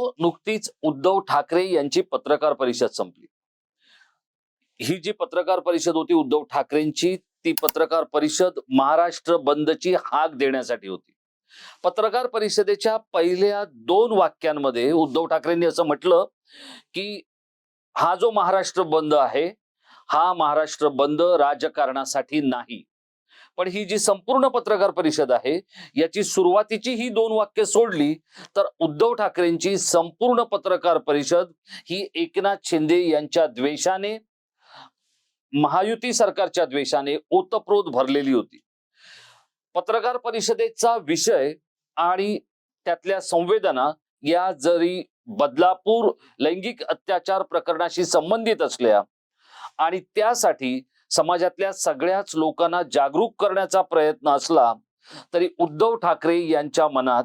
मित्र नुकतीच उद्धव ठाकरे यांची पत्रकार परिषद संपली. ही जी पत्रकार परिषद होती उद्धव ठाकरेंची ती पत्रकार परिषद महाराष्ट्र बंदची हाक देण्यासाठी होती. पत्रकार परिषदेच्या पहिल्या दोन वाक्यांमध्ये उद्धव ठाकरेंनी असं म्हटलं की हा जो महाराष्ट्र बंद आहे हा महाराष्ट्र बंद राजकारणासाठी नाही. पण ही जी संपूर्ण पत्रकार परिषद आहे याची सुरुवातीची ही दोन वाक्य सोडली तर उद्धव ठाकरेंची संपूर्ण पत्रकार परिषद ही एकनाथ शिंदे यांच्या द्वेषाने महायुती सरकारच्या द्वेषाने ओतप्रोत भरलेली होती. पत्रकार परिषदेचा विषय आणि त्यातल्या संवेदना या जरी बदलापूर लैंगिक अत्याचार प्रकरणाशी संबंधित असल्या आणि त्यासाठी समाजातल्या सगळ्याच लोकांना जागरूक करण्याचा प्रयत्न असला तरी उद्धव ठाकरे यांच्या मनात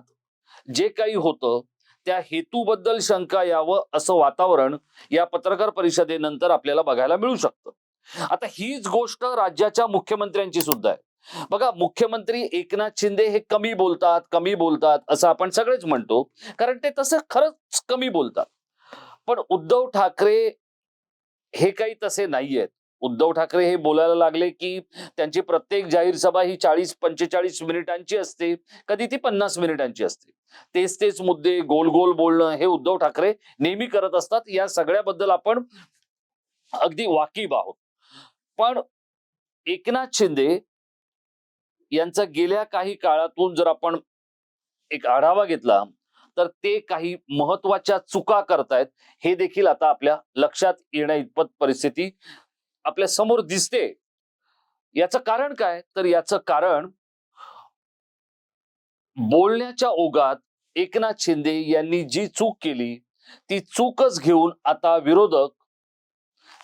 जे काही होतं त्या हेतूबद्दल शंका यावं असं वातावरण या पत्रकार परिषदेनंतर आपल्याला बघायला मिळू शकतं. आता हीच गोष्ट राज्याच्या मुख्यमंत्र्यांची सुद्धा आहे. बघा मुख्यमंत्री एकनाथ शिंदे हे कमी बोलतात कमी बोलतात असं आपण सगळेच म्हणतो कारण ते तसं खरंच कमी बोलतात. पण उद्धव ठाकरे हे काही तसे नाहीयेत. उद्धव ठाकरे हे बोलायला लागले की त्यांची प्रत्येक जाहीर सभा ही चाळीस पंचेचाळीस मिनिटांची असते. कधी ती पन्नास मिनिटांची असते. तेच तेच मुद्दे गोल गोल बोलणं हे उद्धव ठाकरे नेहमी करत असतात. या सगळ्याबद्दल आपण अगदी वाकीब आहोत. पण एकनाथ शिंदे यांचा गेल्या काही काळातून जर आपण एक आढावा घेतला तर ते काही महत्त्वाच्या चुका करतायत. हे देखील आता आपल्या लक्षात येण्या इतपत परिस्थिती आपल्यासमोर दिसते. याचं कारण काय? तर याचं कारण बोलण्याच्या ओघात एकनाथ शिंदे यांनी जी चूक केली ती चूकच घेऊन आता विरोधक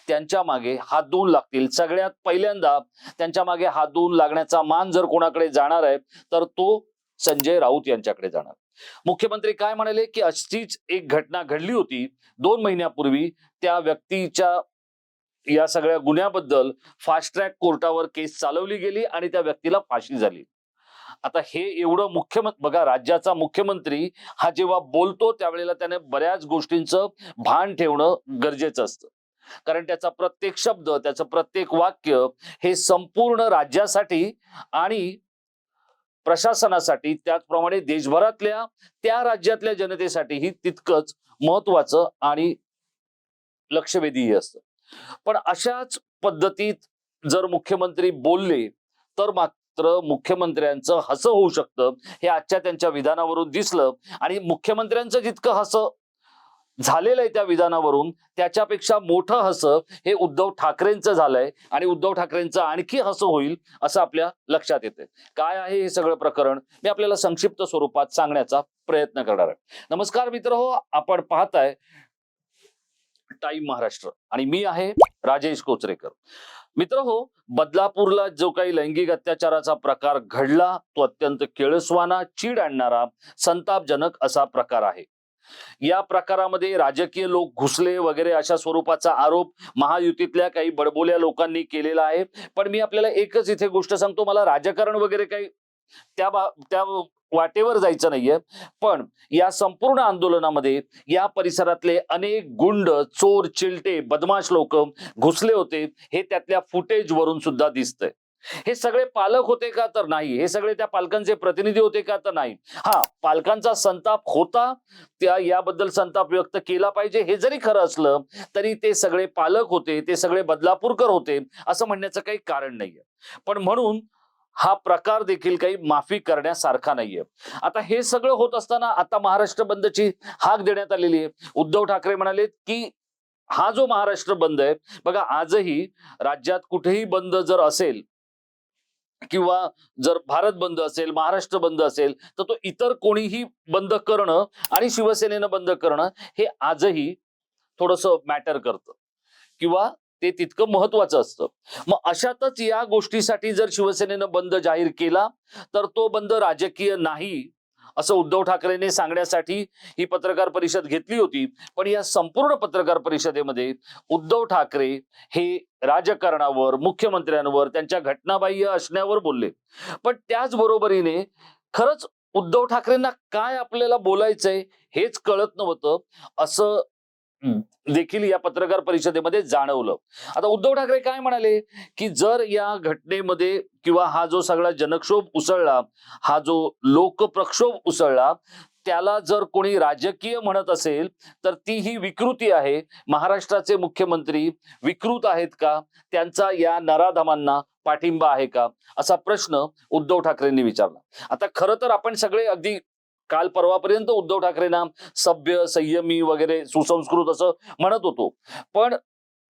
त्यांच्या मागे हात धुवून लागतील. सगळ्यात पहिल्यांदा त्यांच्या मागे हात धुवून लागण्याचा मान जर कोणाकडे जाणार आहे तर तो संजय राऊत यांच्याकडे जाणार. मुख्यमंत्री काय म्हणाले की अशीच एक घटना घडली होती. दोन महिन्यापूर्वी त्या व्यक्तीच्या या सगळ्या गुन्ह्याबद्दल फास्ट ट्रॅक कोर्टावर केस चालवली गेली आणि त्या व्यक्तीला फाशी झाली. आता हे एवढं मुख्यमंत्री बघा राज्याचा मुख्यमंत्री हा जेव्हा बोलतो त्यावेळेला त्याने बऱ्याच गोष्टींचं भान ठेवणं गरजेचं असतं. कारण त्याचा प्रत्येक शब्द त्याचं प्रत्येक वाक्य हे संपूर्ण राज्यासाठी आणि प्रशासनासाठी त्याचप्रमाणे देशभरातल्या त्या राज्यातल्या जनतेसाठीही तितकंच महत्वाचं आणि लक्षवेधीही असतं. पण अशाच पद्धतीत जर मुख्यमंत्री बोलले तर मात्र मुख्यमंत्र्यांचं हसं होऊ शकतं हे आजच्या त्यांच्या विधानावरून दिसलं. आणि मुख्यमंत्र्यांचं जितकं हसं झालेलं आहे त्या विधानावरून त्याच्यापेक्षा मोठं हसं हे उद्धव ठाकरेंचं झालंय. आणि उद्धव ठाकरेंचं आणखी हसं होईल असं आपल्या लक्षात येते काय आहे हे सगळं प्रकरण? मी आपल्याला संक्षिप्त स्वरूपात सांगण्याचा प्रयत्न करणार आहे. नमस्कार मित्र हो आपण पाहताय टाइम महाराष्ट्र. आणि मी आहे राजेश कोचरेकर. मित्र हो बदलापूरला जो काही लैंगिक अत्याचाराचा प्रकार घडला तो अत्यंत केळसवाना चीड आणणारा संतापजनक असा प्रकार आहे. या प्रकारामध्ये राजकीय लोक घुसले वगैरे अशा स्वरूपाचा आरोप महायुतीतल्या काही बडबोल्या लोकांनी केलेला आहे. पण मी आपल्याला एकच इथे गोष्ट सांगतो मला राजकारण वगैरे काही त्या बा त्या वाटेवर जायचं नाहीये. पण या संपूर्ण आंदोलनामध्ये या परिसरातले अनेक गुंड चोर चिलटे बदमाश लोक घुसले होते. हे त्यातल्या फुटेज वरून सुद्धा दिसतंय. हे सगळे पालक होते का तर नाही. हे सगळे त्या पालकांचे प्रतिनिधी होते का तर नाही. हा पालकांचा संताप होता. त्या याबद्दल संताप व्यक्त केला पाहिजे. हे जरी खरं असलं तरी ते सगळे पालक होते. ते सगळे बदलापूरकर होते. असं म्हणण्याचं काही कारण नाहीये. पण म्हणून हा प्रकार देखील काही माफी करण्यासारखा नाहीये. आता हे सगळं होत असताना आता महाराष्ट्र बंदची हाक देण्यात आलेली आहे. उद्धव ठाकरे म्हणाले की हा जो महाराष्ट्र बंद आहे बघा आजही राज्यात कुठेही बंद जर असेल किंवा जर भारत बंद असेल महाराष्ट्र बंद असेल तर तो इतर कोणीही बंद करणं आणि शिवसेनेनं बंद करणं हे आजही थोडस मॅटर करतं. किंवा ते तितकं महत्वाचं असतं. मग अशातच या गोष्टीसाठी जर शिवसेनेनं बंद जाहीर केला तर तो बंद राजकीय नाही असं उद्धव ठाकरेने सांगण्यासाठी ही पत्रकार परिषद घेतली होती. पण या संपूर्ण पत्रकार परिषदेमध्ये उद्धव ठाकरे हे राजकारणावर मुख्यमंत्र्यांवर त्यांच्या घटनाबाह्य असण्यावर बोलले. पण त्याच बरोबरीने खरंच उद्धव ठाकरेंना काय आपल्याला बोलायचंय हेच कळत नव्हतं असं देखील या पत्रकार परिषदेमध्ये जाणवलं. आता उद्धव ठाकरे काय म्हणाले? की जर या घटनेमध्ये किंवा हा जो सगळा जनक्षोभ उसळला हा जो लोकप्रक्षोभ उसळला त्याला जर कोणी राजकीय म्हणत असेल तर ती ही विकृती आहे. महाराष्ट्राचे मुख्यमंत्री विकृत आहेत का? त्यांचा या नराधमांना पाठिंबा आहे का? असा प्रश्न उद्धव ठाकरेंनी विचारला. आता खरं तर आपण सगळे अगदी काल परवापर्यंत उद्धव ठाकरेंना सभ्य संयमी वगैरे सुसंस्कृत असं म्हणत होतो. पण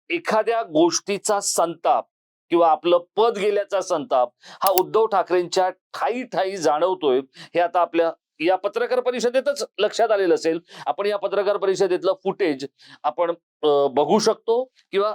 एखाद्या गोष्टीचा संताप किंवा आपलं पद गेल्याचा संताप हा उद्धव ठाकरेंच्या ठाई ठाई जाणवतोय हे आता आपल्या या पत्रकार परिषदेतच लक्षात आलेलं असेल. आपण या पत्रकार परिषदेतलं फुटेज आपण बघू शकतो किंवा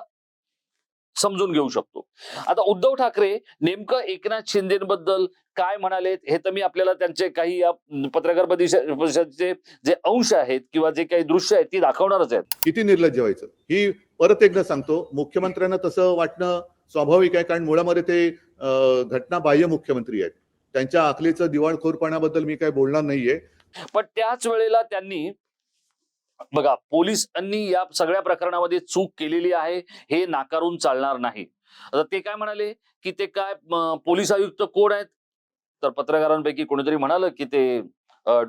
समजून घेऊ शकतो. आता उद्धव ठाकरे नेमकं एकनाथ शिंदेबद्दल काय म्हणाले हे तर मी आपल्याला त्यांचे काही या पत्रकार परिषद- परिषदेचे जे अंश आहेत किंवा जे काही दृश्य आहेत ती दाखवणारच आहेत. किती निर्लज्ज व्हायचं. ही परत एकदा सांगतो मुख्यमंत्र्यांना तसं वाटणं स्वाभाविक आहे कारण मुळामध्ये ते अं, घटनाबाह्य मुख्यमंत्री आहेत. त्यांच्या आखलीचं दिवाळखोरपणाबद्दल मी काही बोलणार नाहीये. पण त्याच वेळेला त्यांनी बघा पोलिसांनी या सगळ्या प्रकरणामध्ये चूक केलेली आहे हे नाकारून चालणार नाही. आता ते काय म्हणाले? की ते काय पोलीस आयुक्त कोण आहेत? तर पत्रकारांपैकी कोणीतरी म्हणालं की ते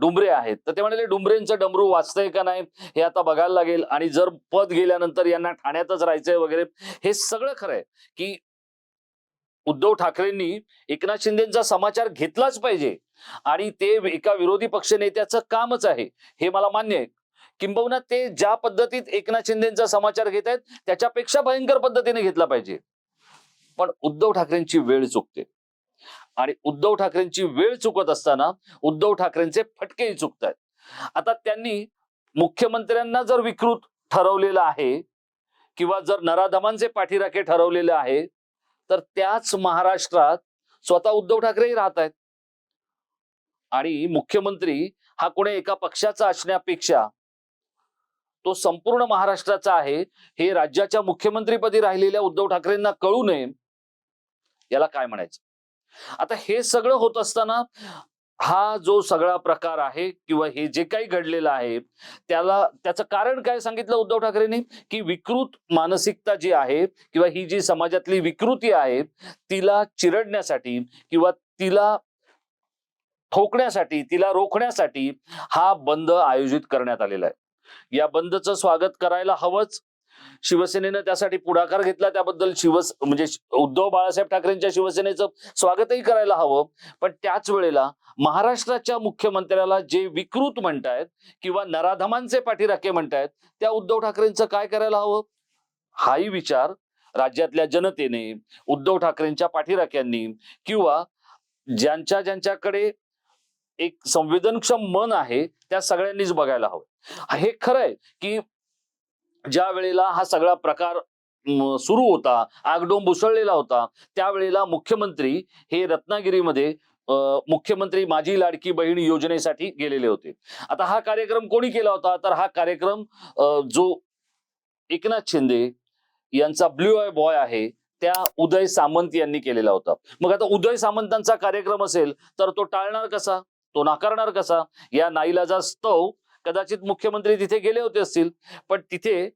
डुंबरे आहेत. तर ते म्हणाले डुंबरेंचं डमरू वाचतंय का नाही? हे आता बघायला लागेल. आणि जर पद गेल्यानंतर यांना ठाण्यातच राहायचंय वगैरे. हे सगळं खरं आहे की उद्धव ठाकरेंनी एकनाथ शिंदेचा समाचार घेतलाच पाहिजे. आणि ते एका विरोधी पक्ष नेत्याचं कामच आहे. हे मला मान्य आहे. किंबहुना ते ज्या पद्धतीत एकनाथ शिंदेचा समाचार घेत आहेत त्याच्यापेक्षा भयंकर पद्धतीने घेतला पाहिजे. पण उद्धव ठाकरेंची वेळ चुकते. आणि उद्धव ठाकरेंची वेळ चुकत असताना उद्धव ठाकरेंचे फटकेही चुकत आहेत आता त्यांनी मुख्यमंत्र्यांना जर विकृत ठरवलेलं आहे किंवा जर नराधमांचे पाठीराखे ठरवलेले आहे तर त्याच महाराष्ट्रात स्वतः उद्धव ठाकरेही राहत आहेत. आणि मुख्यमंत्री हा कोणी एका पक्षाचा असण्यापेक्षा तो संपूर्ण महाराष्ट्राचा आहे. हे राज्याच्या मुख्यमंत्रीपदी राहिलेल्या उद्धव ठाकरेंना कळू नये. याला काय म्हणायचं? आता हे सगळं होत असताना हा जो सगळा प्रकार आहे किंवा हे जे काही घडलेलं आहे त्याला त्याचं कारण काय सांगितलं उद्धव ठाकरेंनी? की विकृत मानसिकता जी आहे किंवा ही जी समाजातली विकृती आहे तिला चिरडण्यासाठी किंवा तिला ठोकण्यासाठी तिला रोखण्यासाठी हा बंद आयोजित करण्यात आलेला आहे. या बंदचं स्वागत करायला हवंच. शिवसेनेनं त्यासाठी पुढाकार घेतला त्याबद्दल शिवस म्हणजे उद्धव बाळासाहेब ठाकरेंच्या शिवसेनेचं स्वागतही करायला हवं. पण त्याच वेळेला महाराष्ट्राच्या मुख्यमंत्र्याला जे विकृत म्हणतायत किंवा नराधमांचे पाठीराखे म्हणतायत त्या उद्धव ठाकरेंचं काय करायला हवं? हाही विचार राज्यातल्या जनतेने उद्धव ठाकरेंच्या पाठीराख्यांनी किंवा ज्यांच्या ज्यांच्याकडे एक संवेदनक्षम मन आहे त्या सगळ्यांनीच बघायला हवं. हे खरं आहे की ज्या वेळेला हा सगळा प्रकार सुरू होता आगडोंब उसळलेला होता त्यावेळेला मुख्यमंत्री हे रत्नागिरीमध्ये मुख्यमंत्री माझी लाडकी बहीण योजनेसाठी गेलेले होते. आता हा कार्यक्रम कोणी केला होता? तर हा कार्यक्रम जो एकनाथ शिंदे यांचा ब्ल्यू आय बॉय आहे त्या उदय सामंत यांनी केलेला होता. मग आता उदय सामंतांचा कार्यक्रम असेल तर तो टाळणार कसा? तो नाकारणार कसा? या नाईलाजास्तव कदाचित मुख्यमंत्री तिथे गेले होते असतील पण तिथे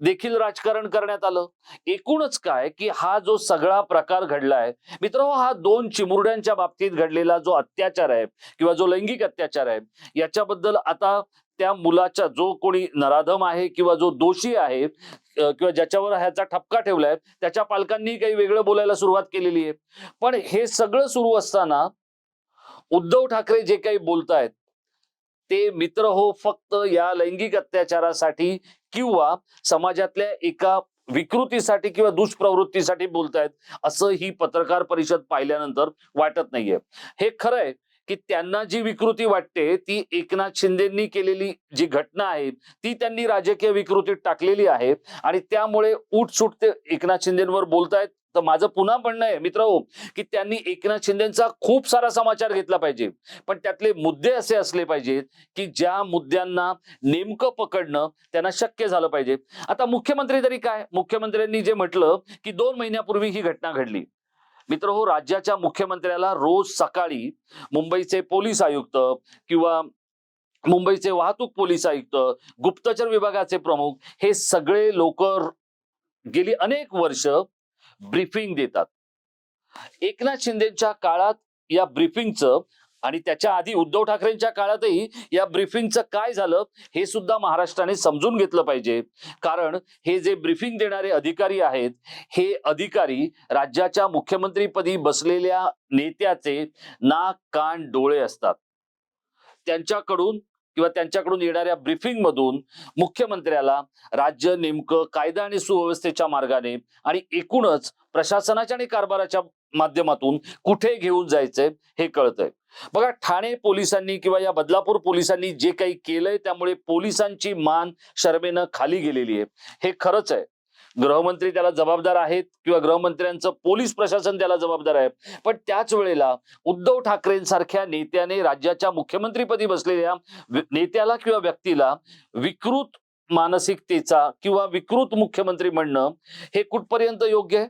देखील राजकारण करण्यात आलं. एकूणच काय की हा जो सगळा प्रकार घडलाय मित्र हा दोन चिमुरड्यांच्या बाबतीत घडलेला जो अत्याचार आहे किंवा जो लैंगिक अत्याचार आहे याच्याबद्दल आता त्या मुलाच्या जो कोणी नराधम आहे किंवा जो दोषी आहे किंवा ज्याच्यावर ह्याचा ठपका ठेवलाय त्याच्या पालकांनी काही वेगळं बोलायला सुरुवात केलेली आहे. पण हे सगळं सुरू असताना उद्धव ठाकरे जे काही बोलतायत ते मित्र हो फक्त या लैंगिक अत्याचारासाठी किंवा समाजातल्या एका विकृतीसाठी किंवा दुष्प्रवृत्तीसाठी बोलतायत असं ही पत्रकार परिषद पाहिल्यानंतर वाटत नाहीये. हे खरं आहे की त्यांना जी विकृती वाटते ती एकनाथ शिंदेंनी केलेली जी घटना आहे ती त्यांनी राजकीय विकृतीत टाकलेली आहे आणि त्यामुळे उठसूट ते एकनाथ शिंदेवर बोलतायत. तर माझं पुन्हा म्हणणं आहे मित्र हो की त्यांनी एकनाथ शिंदेचा खूप सारा समाचार घेतला पाहिजे. पण त्यातले मुद्दे असे असले पाहिजेत की ज्या मुद्द्यांना नेमकं पकडणं त्यांना शक्य झालं पाहिजे. आता मुख्यमंत्री तरी काय? मुख्यमंत्र्यांनी जे म्हटलं की दोन महिन्यापूर्वी ही घटना घडली. मित्र हो राज्याच्या मुख्यमंत्र्याला रोज सकाळी मुंबईचे पोलीस आयुक्त किंवा मुंबईचे वाहतूक पोलीस आयुक्त गुप्तचर विभागाचे प्रमुख हे सगळे लोक गेली अनेक वर्ष ब्रीफिंग देतात. एकनाथ शिंदेच्या काळात या ब्रीफिंगचं आणि त्याच्या आधी उद्धव ठाकरेंच्या काळातही या ब्रीफिंगचं काय झालं हे सुद्धा महाराष्ट्राने समजून घेतलं पाहिजे. कारण हे जे ब्रीफिंग देणारे अधिकारी आहेत हे अधिकारी राज्याच्या मुख्यमंत्रीपदी बसलेल्या नेत्याचे नाक कान डोळे असतात. त्यांच्याकडून किंवा त्यांच्याकडून येणाऱ्या ब्रीफिंगमधून मुख्यमंत्र्याला राज्य नेमकं कायदा आणि सुव्यवस्थेच्या मार्गाने आणि एकूणच प्रशासनाच्या आणि कारभाराच्या माध्यमातून कुठे घेऊन जायचंय हे कळतंय. बघा ठाणे पोलिसांनी किंवा या बदलापूर पोलिसांनी जे काही केलंय त्यामुळे पोलिसांची मान शर्मेनं खाली गेलेली आहे. हे खरंच आहे. गृहमंत्री त्याला जबाबदार आहेत किंवा गृहमंत्र्यांचं पोलीस प्रशासन त्याला जबाबदार आहे. पण त्याच वेळेला उद्धव ठाकरेंसारख्या नेत्याने राज्याच्या मुख्यमंत्रीपदी बसलेल्या नेत्याला किंवा व्यक्तीला विकृत मानसिकतेचा किंवा विकृत मुख्यमंत्री म्हणणं हे कुठपर्यंत योग्य आहे?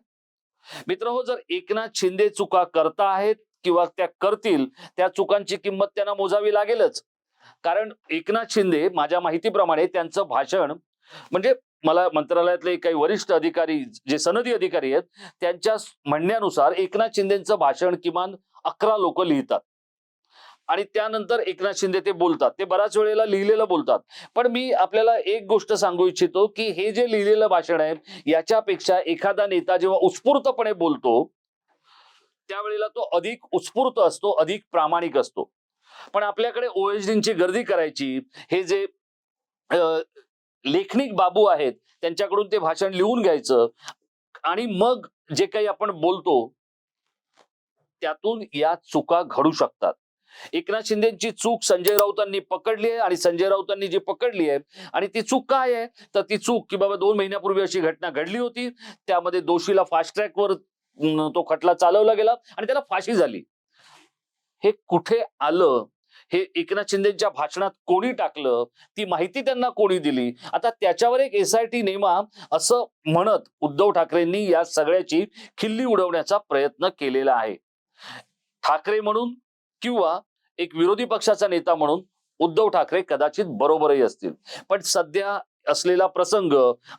मित्र हो जर एकनाथ शिंदे चुका करता आहेत किंवा त्या करतील त्या चुकांची किंमत त्यांना मोजावी लागेलच. कारण एकनाथ शिंदे माझ्या माहितीप्रमाणे त्यांचं भाषण म्हणजे मला मंत्रालयातले काही वरिष्ठ अधिकारी जे सनदी अधिकारी आहेत त्यांच्या म्हणण्यानुसार एकनाथ शिंदेचं भाषण किमान अकरा लोक लिहितात. आणि त्यानंतर एकनाथ शिंदे ते बोलतात. ते बऱ्याच वेळेला लिहिलेलं बोलतात. पण मी आपल्याला एक गोष्ट सांगू इच्छितो की हे जे लिहिलेलं भाषण आहे याच्यापेक्षा एखादा नेता जेव्हा उत्स्फूर्तपणे बोलतो त्यावेळेला तो अधिक उत्स्फूर्त असतो अधिक प्रामाणिक असतो. पण आपल्याकडे ओएसडींची गर्दी करायची हे जे लेखनिक बाबू आहेत त्यांच्याकडून ते भाषण लिहून घ्यायचं आणि मग जे काही आपण बोलतो त्यातून या चुका घडू शकतात. एकनाथ शिंदेची चूक संजय राऊतांनी पकडली आहे आणि संजय राऊतांनी जी पकडली आहे आणि ती चूक काय आहे? तर ती चूक की बाबा दोन महिन्यापूर्वी अशी घटना घडली होती त्यामध्ये दोषीला फास्ट ट्रॅकवर तो खटला चालवला गेला आणि त्याला फाशी झाली. हे कुठे आलं? हे एकनाथ शिंदेच्या भाषणात कोणी टाकलं ती माहिती त्यांना कोणी दिली? आता त्याच्यावर एक एस आय टी नेमा असं म्हणत उद्धव ठाकरेंनी या सगळ्याची खिल्ली उडवण्याचा प्रयत्न केलेला आहे. ठाकरे म्हणून किंवा एक विरोधी पक्षाचा नेता म्हणून उद्धव ठाकरे कदाचित बरोबरही असतील. पण सध्या असलेला प्रसंग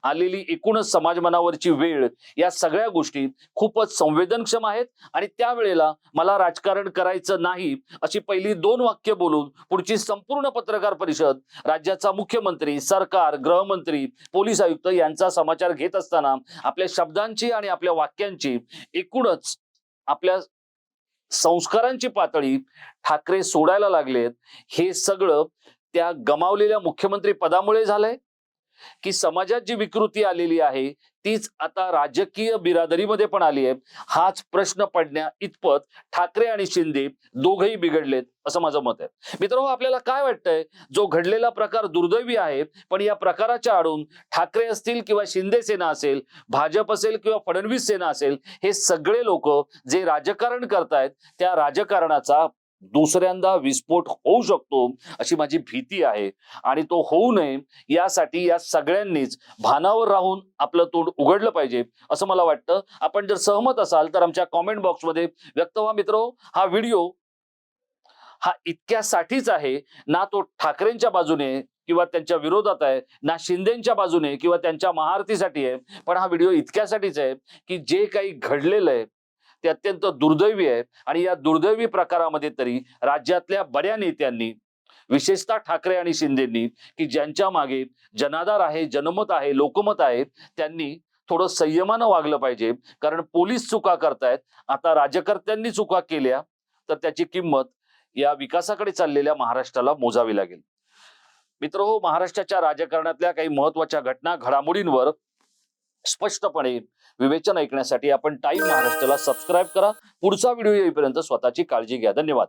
आलेली एकूणच समाजमनावरची वेळ या सगळ्या गोष्टी खूपच संवेदनक्षम आहेत. आणि त्यावेळेला मला राजकारण करायचं नाही अशी पहिली दोन वाक्य बोलून पुढची संपूर्ण पत्रकार परिषद राज्याचा मुख्यमंत्री सरकार गृहमंत्री पोलीस आयुक्त यांचा समाचार घेत असताना आपल्या शब्दांची आणि आपल्या वाक्यांची एकूणच आपल्या संस्कारांची पातळी ठाकरे सोडायला लागलेत. हे सगळं त्या गमावलेल्या मुख्यमंत्री पदामुळे झालंय. की समाजात जी विकृती आलेली आहे तीच आता राजकीय बिरादरीमध्ये पण आली आहे. हाच प्रश्न पडण्या इतपत ठाकरे आणि शिंदे दोघही बिघडलेत असं माझं मत आहे. मित्रांनो आपल्याला काय वाटतंय? जो घडलेला प्रकार दुर्दैवी आहे पण या प्रकाराच्या आडून ठाकरे असतील किंवा शिंदे सेना असेल भाजप असेल किंवा फडणवीस सेना असेल हे सगळे लोक जे राजकारण करतायत त्या राजकारणाचा दुसऱ्यांदा विस्फोट होऊ शकतो अशी माझी भीती आहे. आणि तो होऊ नये यासाठी या सगळ्यांनीच भानावर राहून आपलं तोंड उघडलं पाहिजे असं मला वाटतं. आपण जर सहमत असाल तर आमच्या कॉमेंट बॉक्समध्ये व्यक्त व्हा मित्र हा व्हिडिओ हा इतक्यासाठीच आहे ना तो ठाकरेंच्या बाजूने किंवा त्यांच्या विरोधात आहे ना शिंदेच्या बाजूने किंवा त्यांच्या महाआरतीसाठी आहे पण हा व्हिडिओ इतक्यासाठीच आहे की जे काही घडलेलं आहे ते अत्यंत दुर्दैवी आहे आणि या दुर्दैवी प्रकारामध्ये तरी राज्यातल्या बड्या नेत्यांनी विशेषतः ठाकरे आणि शिंदेंनी की ज्यांच्या मागे जनाधार आहे जनमत आहे लोकमत आहे त्यांनी थोडं संयमानं वागलं पाहिजे. कारण पोलीस चुका करतायत. आता राजकर्त्यांनी चुका केल्या तर त्याची किंमत या विकासाकडे चाललेल्या महाराष्ट्राला मोजावी लागेल. मित्र हो महाराष्ट्राच्या राजकारणातल्या काही महत्त्वाच्या घटना घडामोडींवर स्पष्टपणे विवेचन ऐकण्यासाठी आपण टाईम महाराष्ट्राला सबस्क्राईब करा. पुढचा व्हिडिओ येईपर्यंत स्वतःची काळजी घ्या. धन्यवाद.